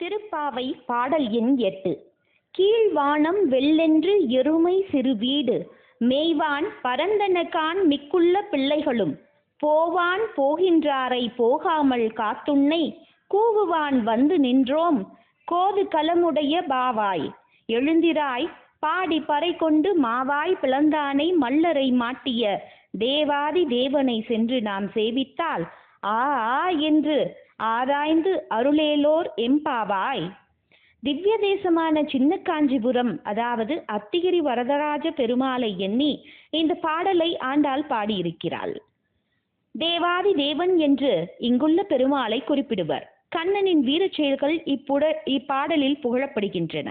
திருப்பாவை பாடல் எண் எட்டு. கீழ்வானம் வெள்ளென்று எருமை சிறு வீடு. மேய்வான் பரந்தனகான் மிக்குள்ள பிள்ளைகளும். போவான் போகின்றாரை போகாமல் காத்துன்னை கூவுவான் வந்து நின்றோம் கோது கலமுடைய பாவாய். எழுந்திராய் பாடி பறை கொண்டு மாவாய் பிளந்தானை மல்லரை மாட்டிய தேவாதி தேவனை சென்று நாம் சேவித்தால் ஆ ஆ என்று ஆராய்ந்து அருளேலோர் எம்பாவாய். திவ்ய தேசமான சின்ன காஞ்சிபுரம் அதாவது அத்திகிரி வரதராஜ பெருமாளை எண்ணி இந்த பாடலை ஆண்டாள் பாடியிருக்கிறாள். தேவாதி தேவன் என்று இங்குள்ள பெருமாளை குறிப்பிடுவர். கண்ணனின் வீரச் செயல்கள் இப்புட இப்பாடலில் புகழப்படுகின்றன.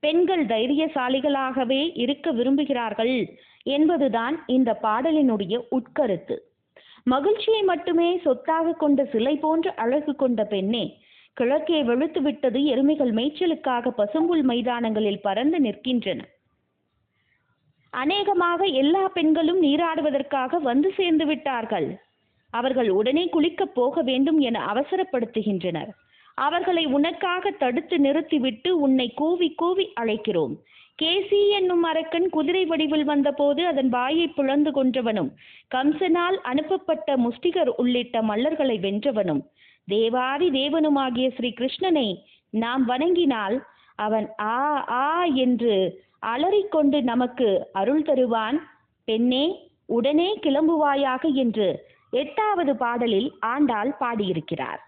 பெண்கள் தைரியசாலிகளாகவே இருக்க விரும்புகிறார்கள் என்பதுதான் இந்த பாடலினுடைய உட்கருத்து. மகிழ்ச்சியை மட்டுமே சொத்தாக கொண்ட சிலை போன்ற அழகு கொண்ட பெண்ணே கிழக்கே வெளுத்து விட்டது எருமைகள் மேய்ச்சலுக்காக பசும்புல் மைதானங்களில் பறந்து நிற்கின்றன. அநேகமாக எல்லா பெண்களும் நீராடுவதற்காக வந்து சேர்ந்து விட்டார்கள். அவர்கள் உடனே குளிக்கப் போக வேண்டும் என அவசரப்படுத்துகின்றனர். அவர்களை உனக்காக தடுத்து நிறுத்திவிட்டு உன்னை கூவி கூவி அழைக்கிறோம். கேசி என்னும் அரக்கன் குதிரை வடிவில் வந்தபோது அதன் வாயை புலந்து கொன்றவனும் கம்சனால் அனுப்பப்பட்ட முஸ்டிகர் உள்ளிட்ட மல்லர்களை வென்றவனும் தேவாதி தேவனுமாகிய ஸ்ரீ கிருஷ்ணனை நாம் வணங்கினால் அவன் ஆ ஆ என்று அலறிக்கொண்டு நமக்கு அருள் தருவான். பெண்ணே உடனே கிளம்புவாயாக என்று எட்டாவது பாடலில் ஆண்டாள் பாடியிருக்கிறார்.